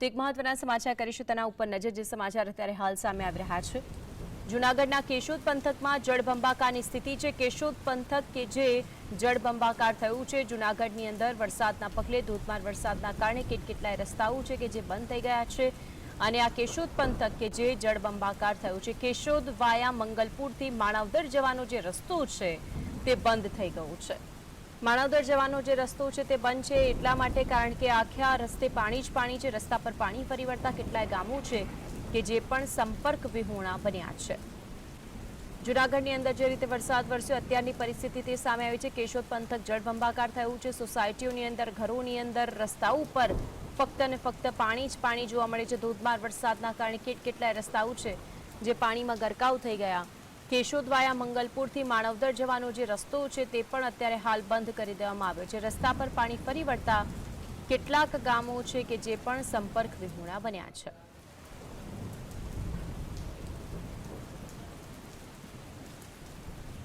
તો એક મહત્વના સમાચાર કરીશું તેના ઉપર નજર, જે સમાચાર અત્યારે હાલ સામે આવી રહ્યા છે. જૂનાગઢના કેશોદ પંથકમાં જળબંબાકારની સ્થિતિ છે. કેશોદ પંથક કે જે જળબંબાકાર થયું છે, જૂનાગઢની અંદર વરસાદના પગલે ધોધમાર વરસાદના કારણે કેટકેટલાય રસ્તાઓ છે કે જે બંધ થઈ ગયા છે. અને આ કેશોદ પંથક કે જે જળબંબાકાર થયું છે, કેશોદ વાયા મંગલપુરથી માણાવદર જવાનો જે રસ્તો છે, તે બંધ થઈ ગયો છે. માણાવદર જવાનો જે રસ્તો છે તે બંધ છે એટલા માટે કારણ કે આખા રસ્તે પાણી જ પાણી છે, રસ્તા પર પાણી ફરી વળતા કેટલાય ગામો છે કે જે પણ સંપર્ક વિહોણા બન્યા છે. જુનાગઢની અંદર જે રીતે વરસાદ વરસ્યો, અત્યારની પરિસ્થિતિ તે સામે આવી છે. કેશોદ પંથક જળબંબાકાર થયું છે. સોસાયટીઓની અંદર, ઘરોની અંદર, રસ્તાઓ ઉપર ફક્ત અને ફક્ત પાણી જ પાણી જોવા મળે છે. ધોધમાર વરસાદના કારણે કેટ કેટલાય રસ્તાઓ છે જે પાણીમાં ગરકાવ થઈ ગયા. કેશોદ વાયા મંગલપુરથી માણવદર જવાનો જે રસ્તો છે તે પણ અત્યારે હાલ બંધ કરી દેવામાં આવ્યો છે. રસ્તા પર પાણી ફરી વળતા કેટલાક ગામો છે કે જે પણ સંપર્ક વિહોણા બન્યા છે.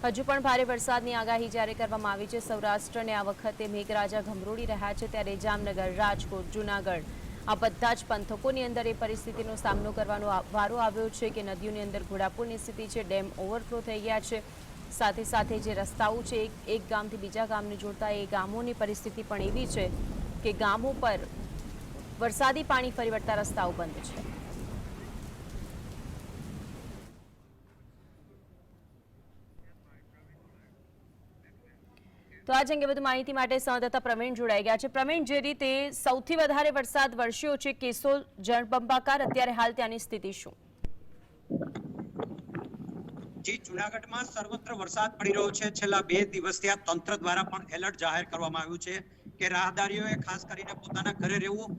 હજુ પણ ભારે વરસાદની આગાહી જ્યારે કરવામાં આવી છે, સૌરાષ્ટ્રને આ વખતે મેઘરાજા ઘમરોળી રહ્યા છે ત્યારે જામનગર, રાજકોટ, જૂનાગઢ આ બધા જ પંથકોની અંદર એ પરિસ્થિતિનો સામનો કરવાનો વારો આવ્યો છે કે નદીઓની અંદર ઘોડાપુરની સ્થિતિ છે, ડેમ ઓવરફ્લો થઈ ગયા છે. સાથે સાથે જે રસ્તાઓ છે એક ગામથી બીજા ગામને જોડતા એ ગામોની પરિસ્થિતિ પણ એવી છે કે ગામો પર વરસાદી પાણી ફરી વળતા રસ્તાઓ બંધ છે. તો આજ અંગે વધુ માહિતી માટે સંવાદદાતા પ્રવીણ જોડાઈ ગયા છે. પ્રવીણ, જે રીતે સૌથી વધારે વરસાદ વરસ્યો છે કેસો જળબંબાકાર, અત્યારે હાલ ત્યાંની સ્થિતિ શું? જી, જુનાગઢમાં સર્વત્ર વરસાદ પડી રહ્યો છે. છેલ્લા બે દિવસથી આ તંત્ર દ્વારા પણ એલર્ટ જાહેર કરવામાં આવ્યું છે. કે રાહદારીઓએ ખાસ કરીને પોતાના ઘરે રહેવું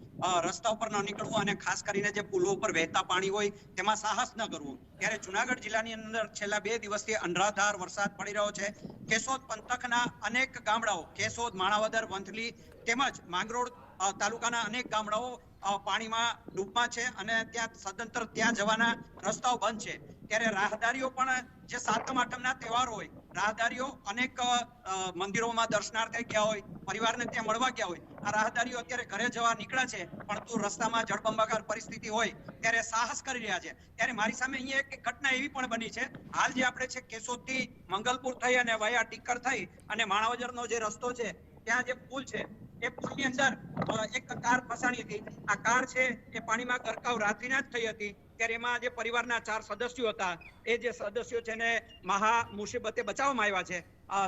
રસ્તા ઉપર ન નીકળવું અને ખાસ કરીને જે પુલો ઉપર વહેતા પાણી હોય તેમાં સાહસ ન કરવું. ત્યારે જુનાગઢ જિલ્લાની અંદર છેલ્લા બે દિવસથી અનરાધાર વરસાદ પડી રહ્યો છે. કેશોદ પંથકના અનેક ગામડાઓ, કેશોદ, માણાવદર, વંથલી તેમજ માંગરોળ તાલુકાના અનેક ગામડાઓ પાણીમાં ડૂબમાં છે અને ત્યાં સદંતર ત્યાં જવાના રસ્તાઓ બંધ છે. ત્યારે રાહદારીઓ પણ જે સાતમ, આઠમના તહેવાર હોય, રાહદારીઓ અનેક મંદિરોમાં દર્શનાર્થે ગયા હોય, પરિવારને ત્યાં મળવા ગયા હોય, આ રાહદારીઓ અત્યારે ઘરે જવા નીકળ્યા છે, પણ તું રસ્તામાં જળબંબાકાર પરિસ્થિતિ હોય, ત્યારે સાહસ કરી રહ્યા છે. ત્યારે મારી સામે અહીંયા એક ઘટના એવી પણ બની છે. હાલ જે આપણે છે કેશોદથી મંગલપુર થઈ અને વયા ટીકર થઈ અને માણાવજરનો જે રસ્તો છે, ત્યાં જે પુલ છે, એ પુલની અંદર એક કાર ફસાણી હતી. આ કાર છે, એ પાણીમાં ગરકાવ રાત્રિના જ થઈ હતી. ત્યારે એમાં જે પરિવારના ચાર સદસ્યો હતા, એ જે સદસ્યો છે ને મહા મુસીબતે બચાવવામાં આવ્યા છે.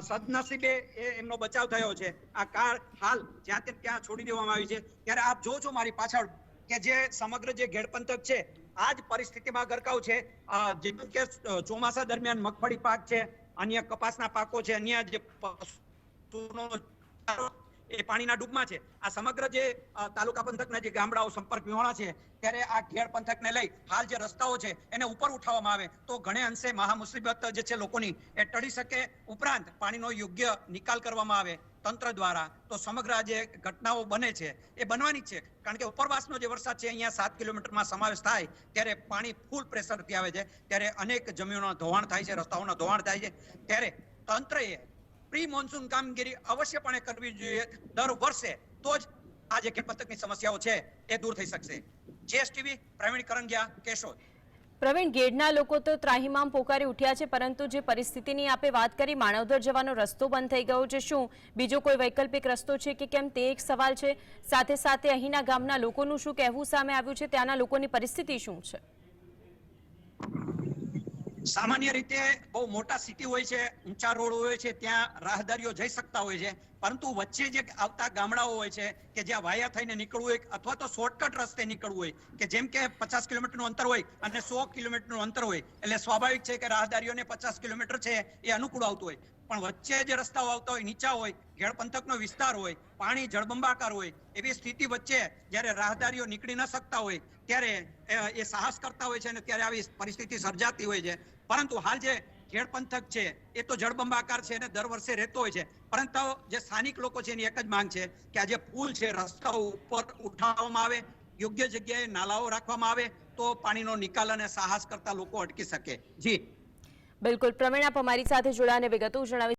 સદનસીબે એમનો બચાવ થયો છે. આ કાર હાલ જ્યાં તે ત્યાં છોડી દેવામાં આવી છે. ત્યારે આપ જો છો મારી પાછળ કે જે સમગ્ર જે ઘેડ છે આ જ પરિસ્થિતિમાં ગરકાવ છે. જેમ કે ચોમાસા દરમિયાન મગફળી પાક છે, અન્ય કપાસના પાકો છે, અન્ય જે પશુનો એ પાણીના ડૂબમાં છે. આ સમગ્ર જે તાલુકા પંથકના જે ગામડાઓ સંપર્ક વિહોણા છે, ત્યારે આ ઘેડ પંથકને લઈ હાલ જે રસ્તાઓ છે, એને ઉપર ઉઠાવવામાં આવે. તો ઘણે અંશે મહામુસીબત જે છે લોકોની, એ ટળી શકે ઉપરાંત પાણીનો યોગ્ય નિકાલ કરવામાં આવે તંત્ર દ્વારા. તો સમગ્ર જે ઘટનાઓ બને છે, એ બનવાની છે. કારણ કે ઉપરવાસનો જે વરસાદ છે, અહીંયા સાત કિલોમીટરમાં સમાવેશ થાય, ત્યારે પાણી ફૂલ પ્રેશરથી આવે છે. ત્યારે અનેક જમીનોના ધોવાણ થાય છે, રસ્તાઓના ધોવાણ થાય છે. ત્યારે તંત્રએ પ્રી મોન્સૂન કામગીરી અવશ્યપણે કરવી જોઈએ દર વર્ષે. તો જ આ જે ખેડપતકની સમસ્યાઓ છે એ દૂર થઈ શકશે. જીએસટીવી, પ્રવીણ કરંગિયા, કેશોદ. પ્રવીણ, ગેડના લોકો તો ત્રાહિમામ પોકારી ઉઠ્યા છે, પરંતુ જે પરિસ્થિતિની આપે વાત કરી માણવદર જવાનો રસ્તો બંધ થઈ ગયો છે. શું બીજો કોઈ વૈકલ્પિક રસ્તો છે કે કેમ, તે એક સવાલ છે. સાથે સાથે અહીંના ગામના લોકોનું શું કહેવું સામે આવ્યું છે? ત્યાંના લોકોની પરિસ્થિતિ શું છે? સામાન્ય રીતે બહુ મોટા સિટી હોય છે, ઊંચા રોડ હોય છે, ત્યાં રાહદારીઓ જઈ શકતા હોય છે. પરંતુ વચ્ચે જે આવતા ગામડાઓ હોય છે, કે જ્યાં વાયા થઈને નીકળવું હોય, અથવા તો શોર્ટકટ રસ્તે નીકળવું હોય, કે જેમ કે પચાસ કિલોમીટરનું અંતર હોય અને સો કિલોમીટરનું અંતર હોય, એટલે સ્વાભાવિક છે કે રાહદારીઓને પચાસ કિલોમીટર છે એ અનુકૂળ આવતું હોય. પણ વચ્ચે જે રસ્તાઓ આવતા હોય, નીચા હોય ઘેડ વિસ્તાર હોય, પાણી જળબંબાકાર હોય, એવી સ્થિતિ વચ્ચે જ્યારે રાહદારીઓ નીકળી ન શકતા હોય, ત્યારે એ સાહસ કરતા હોય છે અને ત્યારે આવી પરિસ્થિતિ સર્જાતી હોય છે. પરંતુ હાલ જે ખેડ પંથક છે, એ તો જળબંબાકાર છે અને દર વર્ષે રહેતો હોય છે. પરંતુ જે સ્થાનિક લોકો છે એની એક જ માંગ છે કે આ જે પુલ છે રસ્તાઓ ઉપર ઉઠાવવામાં આવે, યોગ્ય જગ્યાએ નાલાઓ રાખવામાં આવે, તો પાણીનો નિકાલ અને સાહસ કરતા લોકો અટકી શકે. જી. બિલકુલ. પ્રવીણ, આપ અમારી સાથે જોડાને વિગતો જણાવી